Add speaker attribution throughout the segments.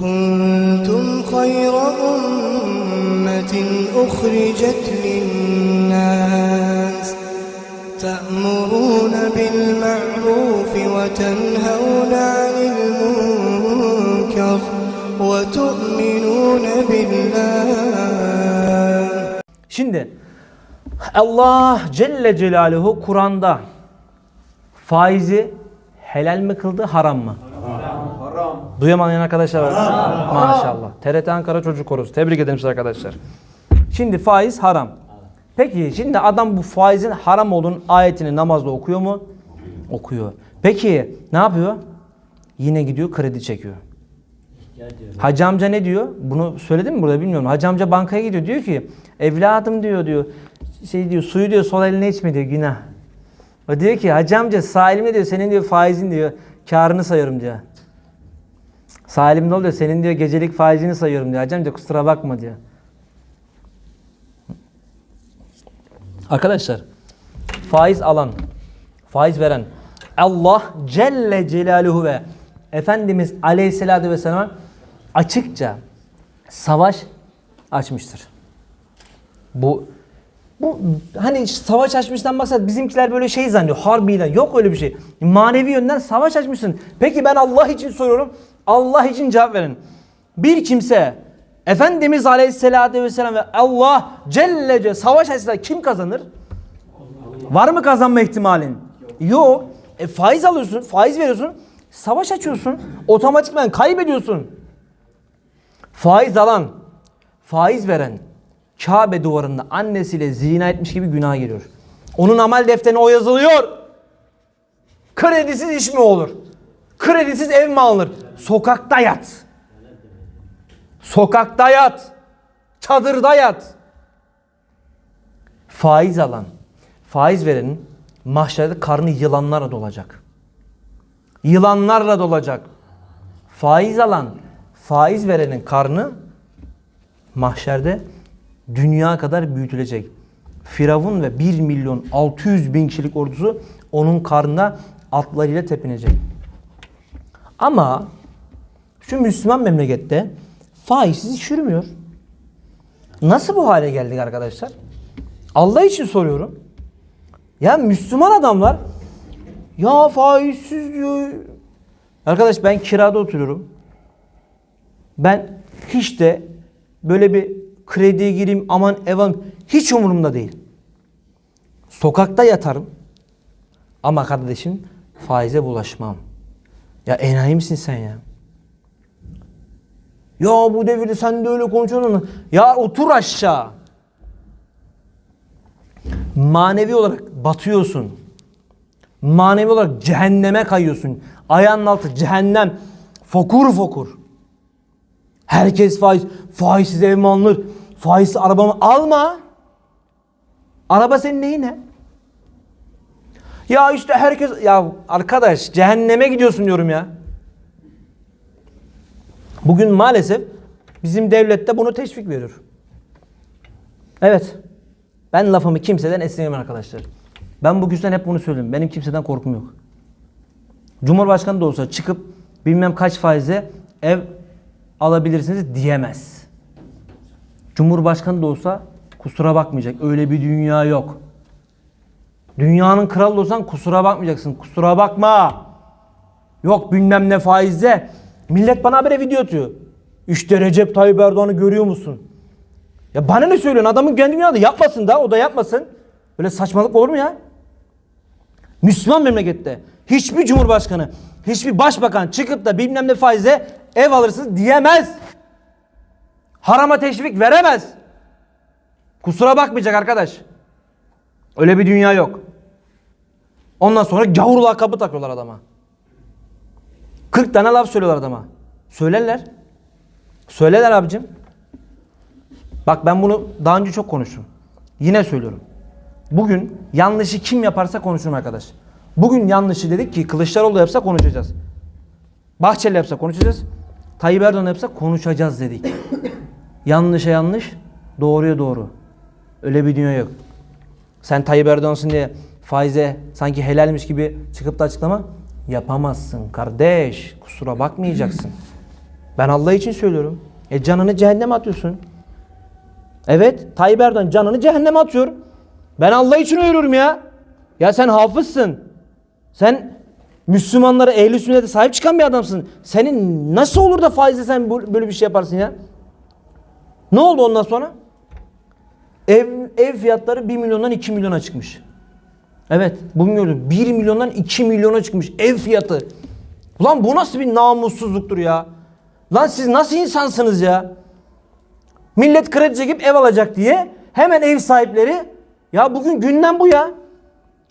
Speaker 1: كنتم خير أمة أخرجت للناس تأمرون بالمعروف وتنهون عن المنكر وتؤمنون بالله
Speaker 2: Şimdi Allah Celle Celaluhu Kur'an'da faizi helal mi kıldı, haram mı? Haram. Duyamayan arkadaşlar var. Maşallah. TRT Ankara Çocuk Korosu. Tebrik ederim size arkadaşlar. Şimdi faiz haram. Peki şimdi adam bu faizin haram olduğunun ayetini namazda okuyor mu? Okuyor. Peki ne yapıyor? Yine gidiyor kredi çekiyor. Hacı amca ne diyor? Bunu söyledim mi burada bilmiyorum. Hacı amca bankaya gidiyor diyor ki evladım diyor diyor şey diyor suyu diyor sol eline içme diyor günah. O diyor ki hacı amca sağ elimle diyor senin diyor faizin diyor karını sayıyorum diyor. Sağ elimde oluyor senin diyor gecelik faizini sayıyorum diyor. Hacı amca kusura bakma diyor. Arkadaşlar faiz alan, faiz veren Allah Celle Celaluhu ve Efendimiz Aleyhisselatü Vesselam açıkça savaş açmıştır. Bu bu hani savaş açmıştan maksat bizimkiler böyle şey zannediyor harbiyle yok öyle bir şey. Manevi yönden savaş açmışsın. Peki ben Allah için soruyorum. Allah için cevap verin. Bir kimse Efendimiz Aleyhisselatü Vesselam ve Allah Celle Celle savaş açsa kim kazanır? Var mı kazanma ihtimalin? Yok. E faiz alıyorsun, faiz veriyorsun, savaş açıyorsun. Otomatikman kaybediyorsun. Faiz alan, faiz veren Kabe duvarında annesiyle zina etmiş gibi günah giriyor. Onun amel defterine o yazılıyor. Kredisiz iş mi olur? Kredisiz ev mi alınır? Sokakta yat. Sokakta yat. Çadırda yat. Faiz alan, faiz verenin mahşerde karnı yılanlarla dolacak. Yılanlarla dolacak. Faiz alan, faiz verenin karnı mahşerde dünya kadar büyütülecek. Firavun ve 1 milyon 600 bin kişilik ordusu onun karnına atlarıyla tepinecek. Ama şu Müslüman memlekette faizsiz iş yürümüyor. Nasıl bu hale geldik arkadaşlar? Allah için soruyorum. Ya Müslüman adamlar ya faizsiz diyor. Arkadaş ben kirada oturuyorum. Ben hiç de böyle bir krediye gireyim aman ev alayım hiç umurumda değil. Sokakta yatarım. Ama kardeşim faize bulaşmam. Ya enayi misin sen ya? Ya bu devirde sen de öyle konuşuyorsun. Ya otur aşağı. Manevi olarak batıyorsun. Manevi olarak cehenneme kayıyorsun. Ayağının altı cehennem. Fokur fokur. Herkes faiz. Faizsiz ev mi alınır? Faizsiz araba mı? Alma. Araba senin neyine? Ya işte herkes... Ya arkadaş cehenneme gidiyorsun diyorum ya. Bugün maalesef bizim devlette bunu teşvik veriyor. Evet. Ben lafımı kimseden esnemem arkadaşlar. Ben bu yüzden hep bunu söylüyorum. Benim kimseden korkum yok. Cumhurbaşkanı da olsa çıkıp bilmem kaç faize ev alabilirsiniz diyemez. Cumhurbaşkanı da olsa kusura bakmayacak. Öyle bir dünya yok. Dünyanın kralı olsan kusura bakmayacaksın. Kusura bakma. Yok bilmem ne faizde. Millet bana habere video atıyor. İşte Recep Tayyip Erdoğan'ı görüyor musun? Ya bana ne söylüyorsun? Adamın kendi dünyada yapmasın da o da yapmasın. Böyle saçmalık olur mu ya? Müslüman memlekette hiçbir cumhurbaşkanı, hiçbir başbakan çıkıp da bilmem ne faize ev alırsınız diyemez. Harama teşvik veremez. Kusura bakmayacak arkadaş. Öyle bir dünya yok. Ondan sonra gavur lakabı takıyorlar adama. 40 tane laf söylüyorlar adama. Söylerler. Söylerler abicim. Bak ben bunu daha önce çok konuştum. Yine söylüyorum. Bugün yanlışı kim yaparsa konuşurum arkadaş. Bugün yanlışı dedik ki Kılıçdaroğlu yapsa konuşacağız. Bahçeli yapsa konuşacağız. Tayyip Erdoğan yapsa konuşacağız dedik. Yanlışa yanlış, doğruya doğru. Öyle bir dünya yok. Sen Tayyip Erdoğan'sın diye faize sanki helalmiş gibi çıkıp da açıklama yapamazsın kardeş. Kusura bakmayacaksın. Ben Allah için söylüyorum. E canını cehenneme atıyorsun. Evet Tayyip Erdoğan canını cehenneme atıyor. Ben Allah için ölüyorum ya. Ya sen hafızsın. Sen Müslümanlara ehli sünnete sahip çıkan bir adamsın. Senin nasıl olur da faizle sen böyle bir şey yaparsın ya? Ne oldu ondan sonra? Ev, ev fiyatları 1 milyondan 2 milyona çıkmış. Evet gördüm 1 milyondan 2 milyona çıkmış ev fiyatı. Ulan bu nasıl bir namussuzluktur ya? Lan siz nasıl insansınız ya? Millet kredi çekip ev alacak diye hemen ev sahipleri ya bugün günden bu ya.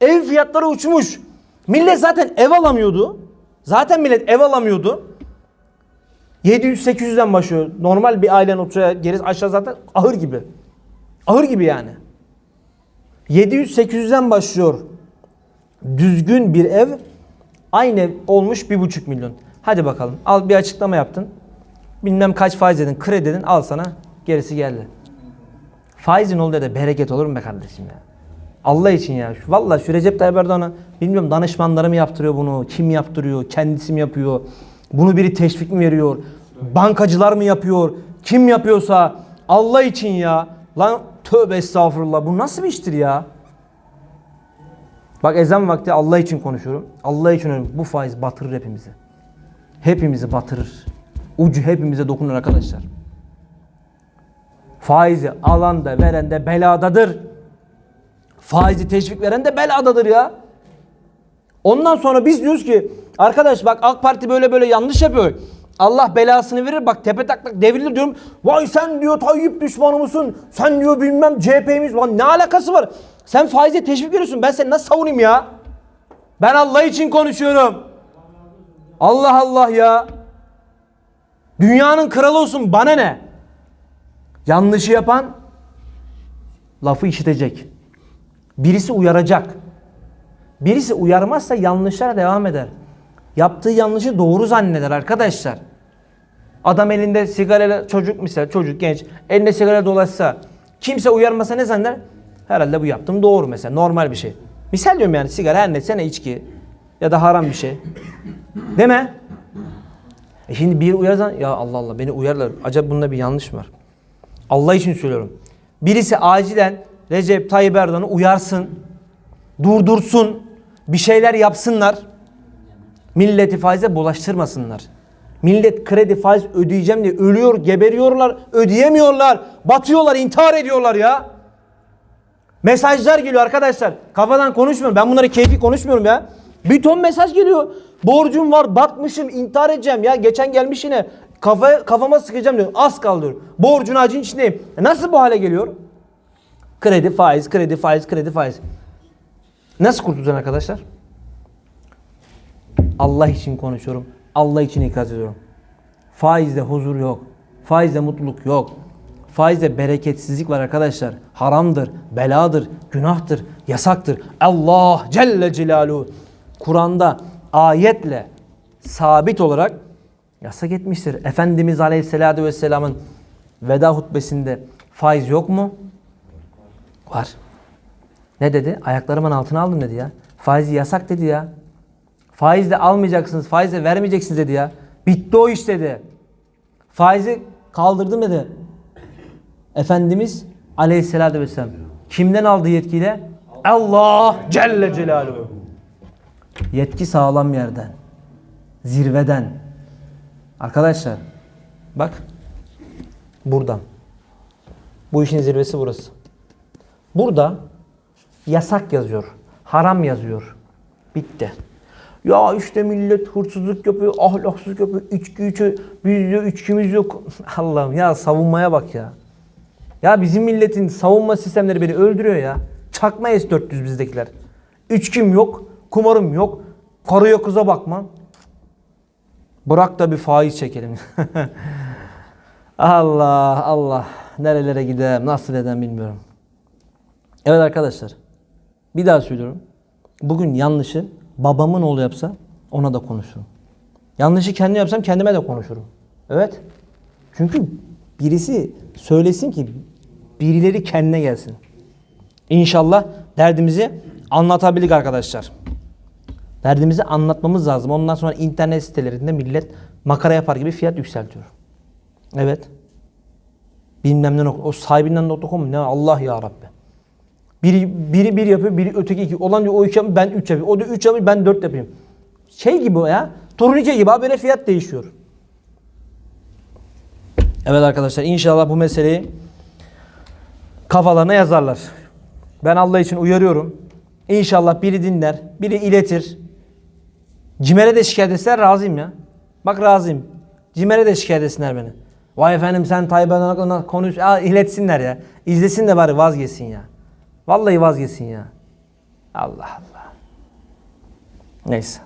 Speaker 2: Ev fiyatları uçmuş. Millet zaten ev alamıyordu. Zaten millet ev alamıyordu. 700-800'den başlıyor. Normal bir ailenin oturacağı gerisi aşağı zaten ahır gibi. Ahır gibi yani. 700-800'den başlıyor. Düzgün bir ev aynı ev olmuş 1,5 milyon. Hadi bakalım. Al bir açıklama yaptın. Bilmem kaç faiz dedin, kredi dedin. Al sana. Gerisi geldi. Faizin olduğu da bereket olur mu be kardeşim ya? Allah için ya. Şu, vallahi şu Recep Tayyip Erdoğan'a bilmiyorum danışmanları mı yaptırıyor bunu? Kim yaptırıyor? Kendisi mi yapıyor? Bunu biri teşvik mi veriyor? Bankacılar mı yapıyor? Kim yapıyorsa Allah için ya. Lan tövbe estağfurullah. Bu nasıl bir iştir ya? Bak ezan vakti Allah için konuşuyorum. Allah için ölüyorum. Bu faiz batırır hepimizi. Hepimizi batırır. Ucu hepimize dokunur arkadaşlar. Faizi alan da veren de beladadır. Faizi teşvik veren de beladadır ya. Ondan sonra biz diyoruz ki arkadaş bak AK Parti böyle böyle yanlış yapıyor. Allah belasını verir bak tepe taklak devrilir diyorum. Vay sen diyor Tayyip düşmanı mısın? Sen diyor bilmem CHP'miz var. Ne alakası var? Sen faize teşvik veriyorsun. Ben seni nasıl savunayım ya? Ben Allah için konuşuyorum. Allah Allah ya. Dünyanın kralı olsun bana ne? Yanlışı yapan lafı işitecek. Birisi uyaracak. Birisi uyarmazsa yanlışlara devam eder. Yaptığı yanlışı doğru zanneder arkadaşlar. Adam elinde sigarayla çocuk misal çocuk genç elinde sigara dolaşsa kimse uyarmasa ne zanneder? Herhalde bu yaptığım doğru mesela normal bir şey. Misal diyorum yani sigara her neyse ne içki ya da haram bir şey. Değil mi? E şimdi bir uyarsan ya Allah Allah beni uyarlar. Acaba bunda bir yanlış var? Allah için söylüyorum. Birisi acilen Recep Tayyip Erdoğan'ı uyarsın. Durdursun. Bir şeyler yapsınlar. Milleti faize bulaştırmasınlar. Millet kredi faiz ödeyeceğim diye ölüyor, geberiyorlar, ödeyemiyorlar. Batıyorlar, intihar ediyorlar ya. Mesajlar geliyor arkadaşlar. Kafadan konuşmuyorum. Ben bunları keyfi konuşmuyorum ya. Bir ton mesaj geliyor. Borcum var, batmışım, intihar edeceğim ya. Geçen gelmiş yine kafa, kafama sıkacağım diyor. Az kaldı diyor. Borcun acın içindeyim. E nasıl bu hale geliyor? Kredi, faiz, kredi, faiz, kredi, faiz. Nasıl kurtulacaksın arkadaşlar? Allah için konuşuyorum. Allah için ikaz ediyorum. Faizde huzur yok. Faizde mutluluk yok. Faizde bereketsizlik var arkadaşlar. Haramdır, beladır, günahtır, yasaktır. Allah Celle Celaluhu Kur'an'da ayetle sabit olarak yasak etmiştir. Efendimiz Aleyhisselatü Vesselam'ın veda hutbesinde faiz yok mu? Var. Ne dedi? Ayaklarımın altına aldım dedi ya. Faizi yasak dedi ya. Faizle almayacaksınız, faizle vermeyeceksiniz dedi ya. Bitti o iş dedi. Faizi kaldırdım dedi. Efendimiz Aleyhisselatü Vesselam. Kimden aldı yetkiyle? Allah Celle Celaluhu. Yetki sağlam yerden. Zirveden. Arkadaşlar bak buradan. Bu işin zirvesi burası. Burada yasak yazıyor. Haram yazıyor. Bitti. Ya işte millet hırsızlık yapıyor, ahlaksızlık yapıyor, içki içiyor, biz diyor içkimiz yok. Allah'ım ya savunmaya bak ya. Ya bizim milletin savunma sistemleri beni öldürüyor ya. Çakma S-400 bizdekiler. İçkim yok, kumarım yok, karıya kıza bakmam. Bırak da bir faiz çekelim. Allah Allah. Nerelere gidelim, nasıl edem bilmiyorum. Evet arkadaşlar. Bir daha söylüyorum. Bugün yanlışı babamın oğlu yapsa ona da konuşurum. Yanlışı kendi yapsam kendime de konuşurum. Evet. Çünkü birisi söylesin ki birileri kendine gelsin. İnşallah derdimizi anlatabildik arkadaşlar. Derdimizi anlatmamız lazım. Ondan sonra internet sitelerinde millet makara yapar gibi fiyat yükseltiyor. Evet. Bilmem ne. O sahibinden mu? Ne Allah ya Rabbi. Biri, biri bir yapıyor, biri öteki iki. Olan diyor o iki yapıyor, ben üç yapayım. O da üç yapıyor, ben dört yapayım. Şey gibi o ya. Turnike gibi habire fiyat değişiyor. Evet arkadaşlar inşallah bu meseleyi kafalarına yazarlar. Ben Allah için uyarıyorum. İnşallah biri dinler, biri iletir. Cimer'e de şikayet etsinler razıyım ya. Bak razıyım. Cimer'e de şikayet etsinler beni. Vay efendim sen Tayyip Erdoğan'la konuş. Aa, iletsinler ya. İzlesin de bari vazgeçsin ya. Vallahi vazgeçsin ya. Allah Allah. Neyse.